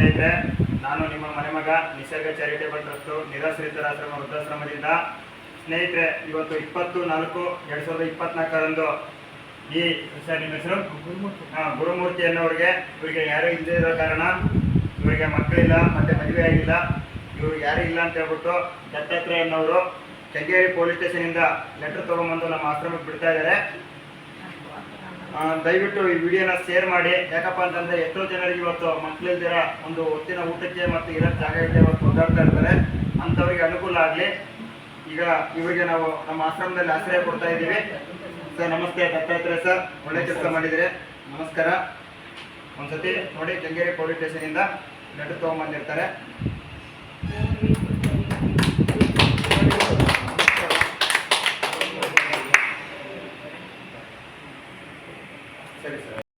ಸ್ನೇಹಿತರೆ, ನಾನು ನಿಮ್ಮ ಮನೆ ಮಗ ನಿಸರ್ಗ ಚಾರಿಟೇಬಲ್ ಟ್ರಸ್ಟು ನಿರಾಶ್ರಿತರಾಶ್ರಮ ವೃದ್ಧಾಶ್ರಮದಿಂದ. ಸ್ನೇಹಿತರೆ, ಇವತ್ತು ಇಪ್ಪತ್ತು ನಾಲ್ಕು, ಎರಡು ಸಾವಿರದ ಇಪ್ಪತ್ನಾಲ್ಕರಂದು ಈ ಸರ್, ನಿಮ್ಮ ಹೆಸರು? ಹಾಂ, ಗುರುಮೂರ್ತಿ ಅನ್ನೋರಿಗೆ, ಇವರಿಗೆ ಯಾರೂ ಇಲ್ಲದೇ ಇರೋ ಕಾರಣ, ಇವರಿಗೆ ಮಕ್ಕಳಿಲ್ಲ, ಮತ್ತೆ ಮದುವೆ ಆಗಿಲ್ಲ. ಇವರು ಯಾರೂ ಇಲ್ಲ ಅಂತ ಹೇಳ್ಬಿಟ್ಟು ದತ್ತಾತ್ರೇಯ ಅನ್ನೋರು ಕೆಂಗೇರಿ ಪೊಲೀಸ್ ಸ್ಟೇಷನಿಂದ ಲೆಟರ್ ತೊಗೊಂಬಂದು ನಮ್ಮ ಆಶ್ರಮಕ್ಕೆ ಬಿಡ್ತಾ ಇದ್ದಾರೆ. ದಯವಿಟ್ಟು ಈ ವಿಡಿಯೋನ ಶೇರ್ ಮಾಡಿ. ಯಾಕಪ್ಪ ಅಂತಂದ್ರೆ ಎಷ್ಟೋ ಜನರಿಗೆ ಇವತ್ತು ಮಕ್ಕಳಿಲ್ದಿರ ಒಂದು ಹೊತ್ತಿನ ಊಟಕ್ಕೆ ಮತ್ತು ಇರೋ ಜಾಗ ಇದೆ ಇವತ್ತು ಒದ್ದಾಡ್ತಾ ಇರ್ತಾರೆ. ಅಂಥವ್ರಿಗೆ ಅನುಕೂಲ ಆಗಲಿ. ಈಗ ಇವರಿಗೆ ನಾವು ನಮ್ಮ ಆಶ್ರಮದಲ್ಲಿ ಆಶ್ರಯ ಕೊಡ್ತಾ ಇದ್ದೀವಿ. ಸರ್, ನಮಸ್ತೆ, ದತ್ತಾತ್ರೇಯ ಸರ್. ಒಳ್ಳೆ ಕೆಲಸ ಮಾಡಿದರೆ ನಮಸ್ಕಾರ. ಒಂದ್ಸತಿ ನೋಡಿ, ಕೆಂಗೇರಿ ಪೊಲೀಸ್ ಸ್ಟೇಷನಿಂದ ಲೆಟರ್ ತೊಗೊಂಬಂದಿರ್ತಾರೆ. ಸರಿ ಸರ್.